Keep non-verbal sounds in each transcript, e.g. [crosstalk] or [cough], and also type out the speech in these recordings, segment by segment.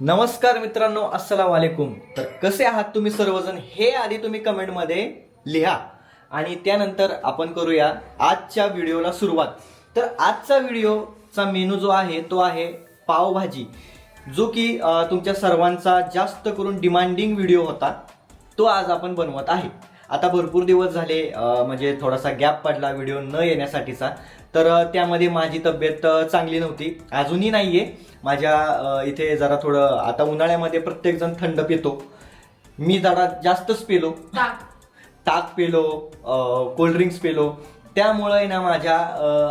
नमस्कार मित्रांनो अस्सलाम वालेकुम तर कसे आहात तुम्ही सर्वजण? हे आधी तुम्ही कमेंटमध्ये लिहा. आणि त्यानंतर आपण करूया आजच्या व्हिडिओला सुरुवात. तर आजचा व्हिडिओचा मेनू जो आहे तो आहे पावभाजी. जो की तुमच्या सर्वांचा जास्त करून डिमांडिंग व्हिडिओ होता. तो आज आपण बनवत आहे. आता भरपूर दिवस झाले म्हणजे थोडासा गॅप पडला व्हिडिओ न येण्यासाठीचा. तर त्यामध्ये माझी तब्येत चांगली नव्हती. अजूनही नाहीये. माझ्या अं, इथे जरा थोडं आता उन्हाळ्यामध्ये प्रत्येकजण थंड पितो. मी जरा जास्तच पिलो. ताक. पिलो कोल्ड्रिंक्स पिलो. त्यामुळे आहे ना माझ्या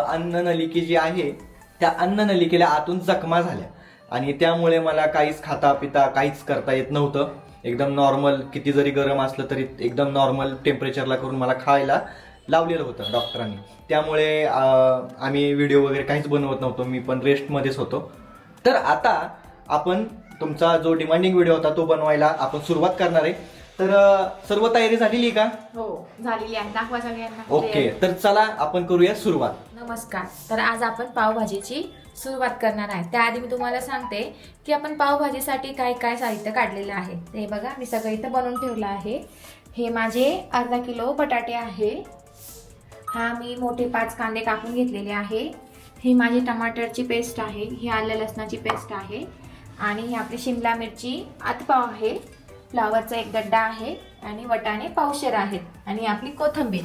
अन्ननलिके जी आहे त्या अन्ननलिकेला आतून जखमा झाल्या. आणि त्यामुळे मला काहीच खाता पिता काहीच करता येत नव्हतं. एकदम नॉर्मल किती जरी गरम असलं तरी एकदम नॉर्मल टेम्परेचरला करून मला खायला लावलेलं होतं डॉक्टरांनी त्यामुळे आम्ही व्हिडिओ वगैरे काहीच बनवत नव्हतो. मी पण रेस्टमध्येच होतो. तर आता आपण तुमचा जो डिमांडिंग व्हिडिओ होता तो बनवायला आपण सुरुवात करणार आहे. तर अं, सर्व तयारी झालेली आहे का? हो झालेली आहे. दाखवा सगळ्यांना. ओके तर चला आपण करूया सुरुवात. नमस्कार. तर आज आपण पावभाजीची सुरुवात करणार आहे. त्याआधी मी तुम्हाला सांगते की आपण पावभाजीसाठी काय काय साहित्य काढलेलं आहे. ते बघा मी सगळं इथं बनवून ठेवलं आहे. हे माझे अर्धा किलो बटाटे आहे. हा मी मोठे पाच कांदे कापून घेतलेले आहे. ही माझी टमाटरची पेस्ट आहे. ही आलं लसणाची पेस्ट आहे. आणि ही आपली शिमला मिरची आतपाव आहे. फ्लावरचा एक गड्डा आहे आणि वटाणे पावशेर आहेत आणि आपली कोथंबीर.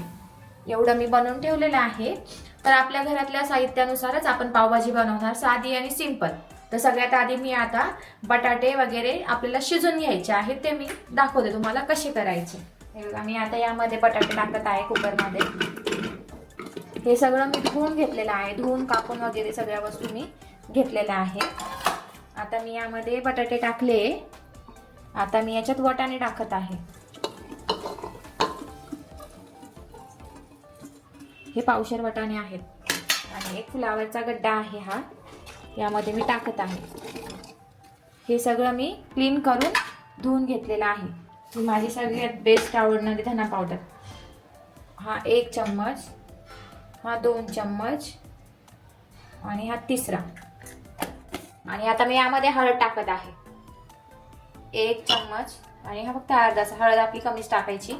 एवढं मी बनवून ठेवलेलं आहे. तर आपल्या घरातल्या साहित्यानुसारच आपण पावभाजी बनवणार साधी आणि सिंपल. तर सगळ्यात आधी मी आता बटाटे वगैरे आपल्याला शिजून घ्यायचे आहेत ते मी दाखवते तुम्हाला कसे करायचे. हे बघा मी आता यामध्ये बटाटे टाकत आहे कुकरमध्ये. हे सगळं मी धुवून घेतलेलं आहे. धुवून कापून वगैरे सगळ्या वस्तू मी घेतलेल्या आहे आता मी यामध्ये बटाटे टाकले. आता मी याच्यात वटाणे टाकत आहे. हे पावशेर वटाणे आहेत. आणि एक फुलावरचा गड्डा आहे हा. यामध्ये मी टाकत आहे. हे सगळं मी क्लीन करून धुवून घेतलेलं आहे. ही माझी सगळ्यात बेस्ट आवडणारी धना पावडर हा एक चम्मच हा दोन चम्मच आणि हा तिसरा. आणि आता मी यामध्ये हळद टाकत आहे. एक चम्मच आणि हा फक्त अर्धाचा हळद आपली कमीच टाकायची.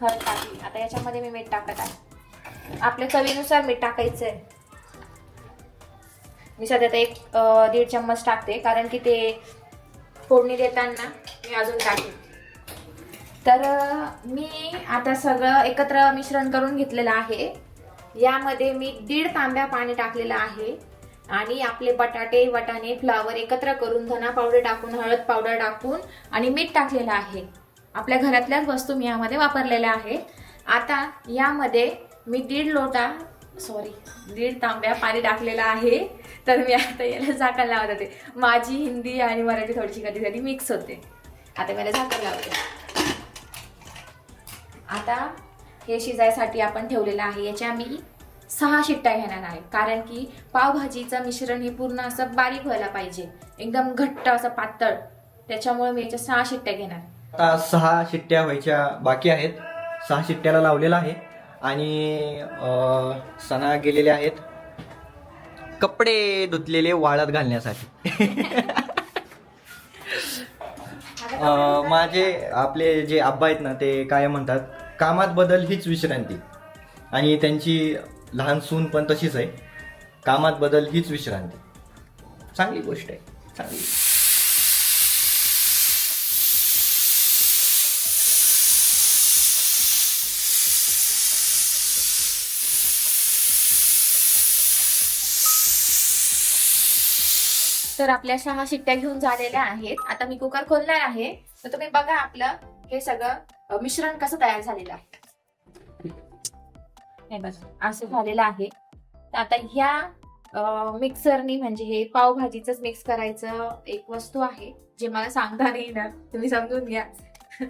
हळद टाकली. आता याच्यामध्ये मी मीठ टाकत आहे. आपल्या चवीनुसार मीठ टाकायचं आहे मी सध्या तर एक दीड चम्मच टाकते कारण की ते फोडणी देताना मी अजून टाकेन. तर मी आता सगळं एकत्र मिश्रण करून घेतलेलं आहे. यामध्ये मी दीड तांब्या पाणी टाकलेलं आहे. आणि आपले बटाटे वटाणे फ्लावर एकत्र करून धना पावडर टाकून हळद पावडर टाकून आणि मीठ टाकलेलं आहे. आपल्या घरातल्याच वस्तू मी यामध्ये वापरलेल्या आहे आता यामध्ये मी दीड लोटा सॉरी दीड तांब्या पाणी टाकलेलं आहे. तर मी आता याला झाकण लावत होते. माझी हिंदी आणि मराठी थोडीशी कधी कधी मिक्स होते. आता मला झाकण लावते. आता हे शिजायसाठी आपण ठेवलेलं आहे. याच्या मी सहा शिट्ट्या घेणार आहे. कारण की पावभाजीचं मिश्रण हे पूर्ण असं बारीक व्हायला पाहिजे. एकदम घट्ट असं पातळ. त्याच्यामुळे मी याच्या सहा शिट्ट्या घेणार. आता सहा शिट्ट्या व्हायच्या बाकी आहेत. सहा शिट्ट्याला लावलेला आहे. आणि सणा गेलेले आहेत. कपडे धुतलेले वाळत घालण्यासाठी. अं, माझे आपले जे आब्बा आहेत ना ते काय म्हणतात कामात बदल हीच विश्रांती. आणि त्यांची लहान सून पण तशीच आहे. कामात बदल हीच विश्रांती. चांगली गोष्ट आहे. चांगली. तर आपल्या सहा शिट्ट्या घेऊन झालेल्या आहेत. आता मी कुकर खोलणार आहे. तर तुम्ही बघा आपलं हे सगळं मिश्रण कसं तयार झालेलं आहे. हे बघा असं झालेलं आहे. आता ह्या मिक्सरनी म्हणजे हे पावभाजीच मिक्स करायचं एक वस्तू आहे जे मला सांगता नाही येणार. तुम्ही समजून घ्या. [laughs]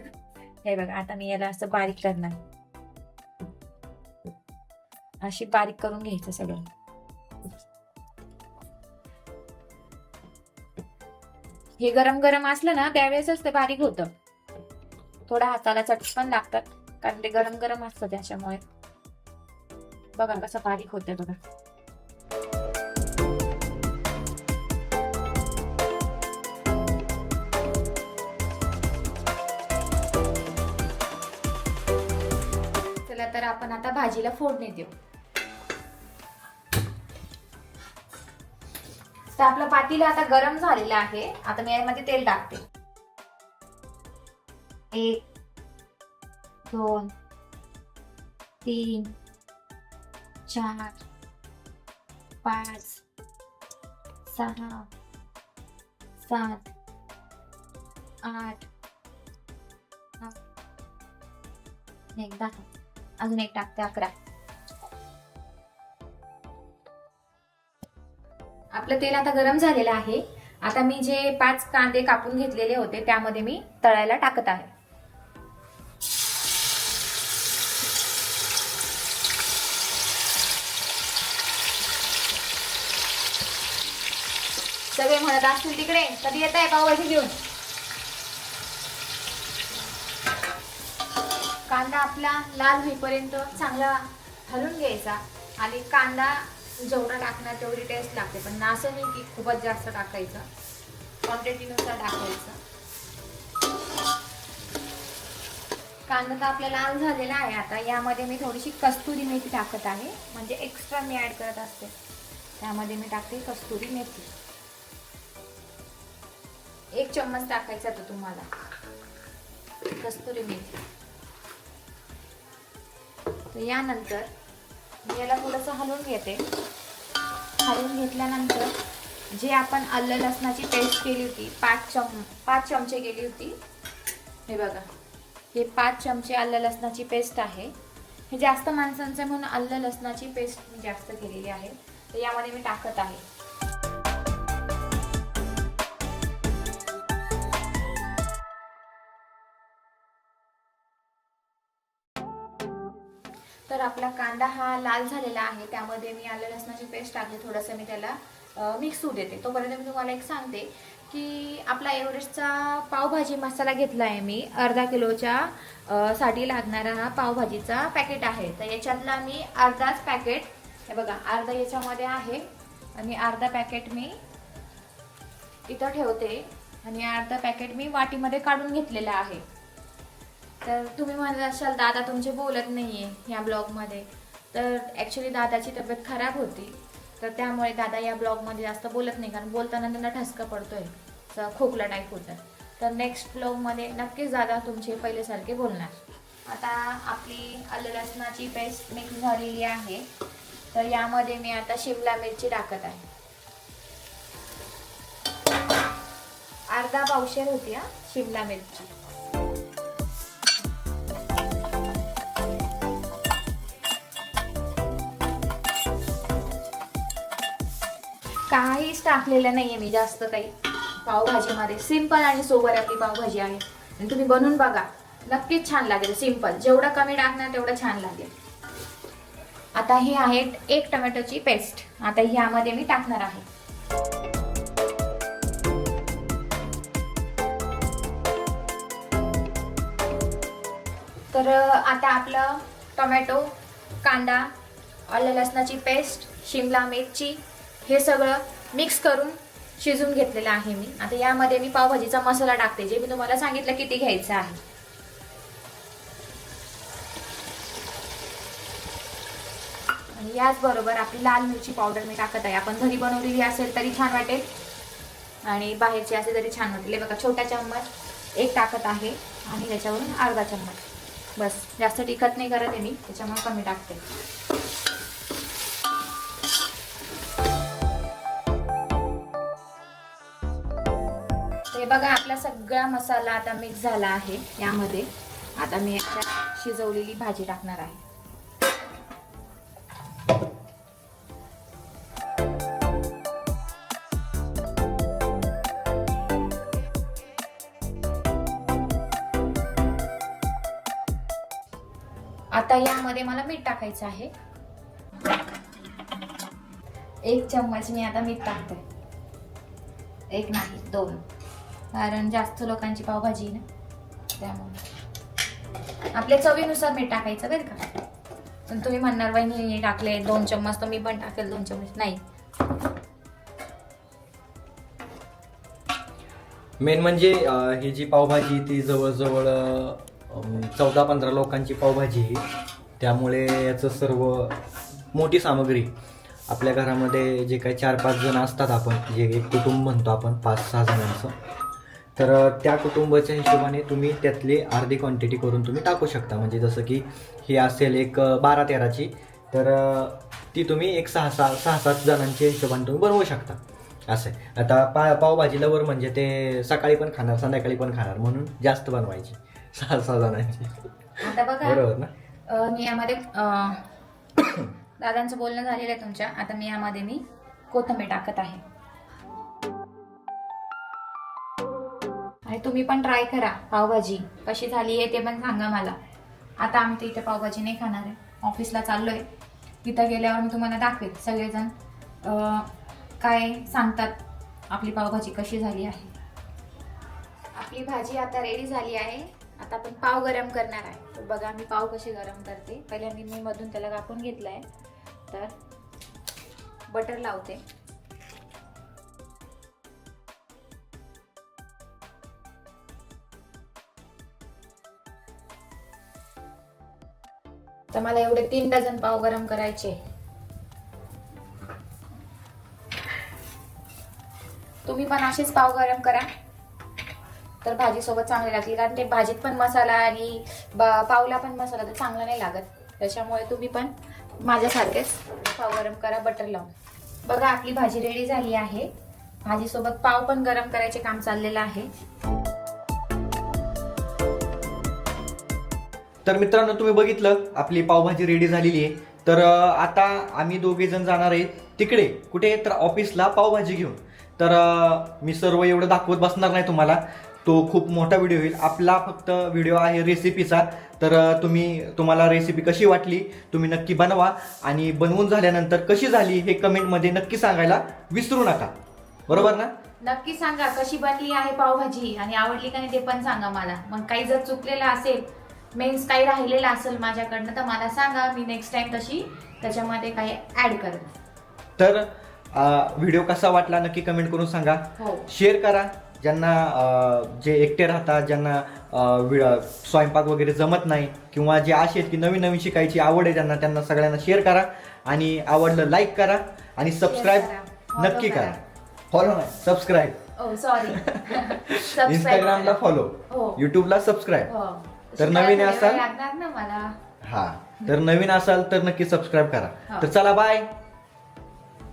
हे बघा आता मी याला असं बारीक करणार. अशी बारीक करून घ्यायचं सगळं. हे गरम गरम असलं ना त्यावेळेसच ते बारीक होतं. थोडा हाताला चटकन लागतात कारण ते गरम गरम असतं त्याच्यामुळे. बघा कसं बारीक होते बघा. चला तर आपण आता भाजीला फोडणी देऊ. तर आपलं पातीला आता गरम झालेलं आहे. आता मी यामध्ये तेल टाकते. एक दोन तीन चार पाच सहा सात आठ एक दहा. अजून एक टाकते अकरा. आपलं तेल आता गरम झालेलं आहे. आता मी जे पाच कांदे कापून घेतलेले होते त्यामध्ये मी तळायला टाकत आहे. सगळे असतील तिकडे कधी येत आहे पावभाजी घेऊन? कांदा आपला लाल होईपर्यंत चांगला हलून घ्यायचा. आणि कांदा जेवढा टाकणार तेवढी टेस्ट लागते. पण असं नाही की खूपच जास्त टाकायचं. क्वांटिटीनुसार टाकायचं. कांदा तर आपला लाल झालेला आहे आता. यामध्ये मी थोडीशी कस्तुरी मेथी टाकत आहे. म्हणजे एक्स्ट्रा मी ॲड करत असते. त्यामध्ये मी टाकते कस्तुरी मेथी. चम्मच टाकायचा तो तुम्हाला. कस्तुरी मेथी. तर यानंतर मी याला थोडंसं हलवून घेते. हलवून घेतल्यानंतर जे आपण आलं लसणाची पेस्ट केली होती पाच चम पाच चमचे केली होती. हे बघा हे पाच चमचे आलं लसणाची पेस्ट आहे. हे जास्त माणसांचं म्हणून आलं लसणाची पेस्ट मी जास्त केलेली आहे. तर यामध्ये मी टाकत आहे. तर आपला कांदा हा लाल झालेला आहे. त्यामध्ये मी आलं लसणाची पेस्ट टाकली थोडंसं मी त्याला मिक्स होऊ देते. तोपर्यंत मी तुम्हाला एक सांगते की आपला एव्हरेस्टचा पावभाजी मसाला घेतला आहे मी. अर्धा किलोच्या साठी लागणारा हा पावभाजीचा पॅकेट आहे. तर याच्यातला मी अर्धाच पॅकेट हे बघा अर्धा याच्यामध्ये आहे आणि अर्धा पॅकेट मी इथं ठेवते आणि अर्धा पॅकेट मी वाटीमध्ये काढून घेतलेला आहे. तर तुम्ही म्हणत असाल दादा तुमचे बोलत नाही आहे ह्या ब्लॉगमध्ये. तर ॲक्च्युली दादाची तब्येत खराब होती. तर त्यामुळे दादा या ब्लॉगमध्ये जास्त बोलत नाही कारण बोलताना त्यांना ठसका पडतोय. तर खोकला टाईप होतं. तर नेक्स्ट ब्लॉगमध्ये नक्कीच दादा तुमचे पहिल्यासारखे बोलणार. आता आपली आलं लसणाची पेस्ट मिक्स झालेली आहे. तर यामध्ये मी आता शिमला मिरची टाकत आहे. अर्धा पावशेर होती हा शिमला मिरची. काहीच टाकलेलं नाहीये मी जास्त काही. पावभाजीमध्ये सिंपल आणि सोबर आपली पावभाजी आहे. आणि तुम्ही बनवून बघा. नक्कीच छान लागेल सिंपल. जेवढं कमी टाकणार तेवढं छान लागेल. आता हे आहे एक टोमॅटोची पेस्ट. आता ह्यामध्ये मी टाकणार आहे. तर आता आपलं टोमॅटो कांदा आलं लसणाची पेस्ट शिमला मिरची हे सगळं मिक्स करून शिजून घेतलेलं आहे मी. आता यामध्ये मी पावभाजीचा मसाला टाकते जे मी तुम्हाला सांगितलं किती घ्यायचं आहे. आणि याचबरोबर आपली लाल मिरची पावडर मी टाकत आहे. आपण घरी बनवलेली असेल तरी छान वाटेल. आणि बाहेरची असेल तरी छान वाटेल. हे बघा छोटा चम्मच एक टाकत आहे आणि त्याच्यावरून अर्धा चम्मच. बस जास्त तिखट नाही करत आहे मी त्याच्यामुळे कमी टाकते. बघा आपला सगळा मसाला आता मिक्स झाला आहे यामध्ये. आता मी आता शिजवलेली भाजी टाकणार आहे. आता यामध्ये मला मीठ टाकायचं आहे. एक चम्मच मी आता मीठ टाकते. एक नाही दोन. कारण जास्त लोकांची पावभाजी ना त्यामुळे. आपल्या चवीनुसार मीठ टाकायचं बरं का. पण तुम्ही म्हणणार वहिनी टाकले दोन चम्मच तर मी पण टाकेल दोन चम्मच. नाही. मेन म्हणजे ही जी पावभाजी ती जवळजवळ चौदा पंधरा लोकांची पावभाजी त्यामुळे याचं सर्व मोठी सामग्री. आपल्या घरामध्ये जे काही चार पाच जण असतात आपण जे एक कुटुंब म्हणतो आपण पाच सहा जणांचं. तर त्या कुटुंबाच्या हिशोबाने तुम्ही त्यातली अर्धी क्वांटिटी करून तुम्ही टाकू शकता. म्हणजे जसं की ही असेल एक बारा तेराची तर ती तुम्ही एक सहा सहा सहा सात जणांच्या हिशोबाने तुम्ही बनवू शकता. असं आहे. आता पा पावभाजीला वर म्हणजे ते सकाळी पण खाणार संध्याकाळी पण खाणार म्हणून जास्त बनवायची. सहा सहा जणांची. आता बघा बरोबर ना? मी यामध्ये दादांचं बोलणं झालेलं आहे तुमच्या. आता मी यामध्ये मी कोथिंबीर टाकत आहे. आणि तुम्ही पण ट्राय करा पावभाजी. कशी झाली आहे ते पण सांगा मला. आता आम्ही तर इथे पावभाजी नाही खाणार आहे. ऑफिसला चाललोय. तिथं गेल्यावर मी तुम्हाला दाखवेन सगळेजण. काय सांगतात आपली पावभाजी कशी झाली आहे. आपली भाजी आता रेडी झाली आहे. आता आपण पाव गरम करणार आहे. तर बघा मी पाव कसे गरम करते. पहिल्यांदा मी मधून त्याला कापून घेतलं आहे तर बटर लावते. तर मला एवढे तीन डझन पाव गरम करायचे. तुम्ही पण असेच पाव गरम करा. तर भाजीसोबत चांगली लागली कारण ते भाजीत पण मसाला आणि बा- पावला पण मसाला तर चांगला नाही लागत. त्याच्यामुळे तुम्ही पण माझ्यासारखेच पाव गरम करा बटर लावून. बघा आपली भाजी रेडी झाली आहे. भाजीसोबत पाव पण गरम करायचे काम चाललेलं आहे. तर मित्रांनो तुम्ही बघितलं आपली पावभाजी रेडी झालेली आहे. तर आता आम्ही दोघे जण जाणार आहेत. तिकडे कुठे? तर ऑफिसला पावभाजी घेऊन. तर मी सर्व एवढं दाखवत बसणार नाही तुम्हाला. तो खूप मोठा व्हिडिओ होईल आपला फक्त व्हिडिओ आहे रेसिपीचा तर तुम्ही तुम्हाला रेसिपी कशी वाटली तुम्ही नक्की बनवा. आणि बनवून झाल्यानंतर कशी झाली हे कमेंटमध्ये नक्की सांगायला विसरू नका. बरोबर ना? नक्की सांगा कशी बनली आहे पावभाजी? आणि आवडली का नाही ते पण सांगा मला. मग काही जर चुकलेलं असेल मीन्स काही राहिलेलं असेल माझ्याकडनं तर मला सांगा मी नेक्स्ट टाइम तशी त्याच्यामध्ये काही ऍड करेन. तर व्हिडिओ कसा वाटला नक्की कमेंट करून सांगा. हो. शेअर करा ज्यांना अं, जे एकटे राहतात ज्यांना अं, वि- अं, स्वयंपाक वगैरे जमत नाही किंवा जे असे आहेत की नवीन नवीन शिकायची आवड आहे त्यांना त्यांना सगळ्यांना शेअर करा आणि आवडलं लाईक करा आणि सबस्क्राईब. Follow नक्की करा. करा. फॉलो नाही सबस्क्राईब ओ सॉरी इंस्टाग्रामला फॉलो हो. युट्यूबला सबस्क्राईब हो. तर नवीन असाल? लागणार ना मला हा तर नवीन असाल तर नक्की सबस्क्राईब करा हा. तर चला बाय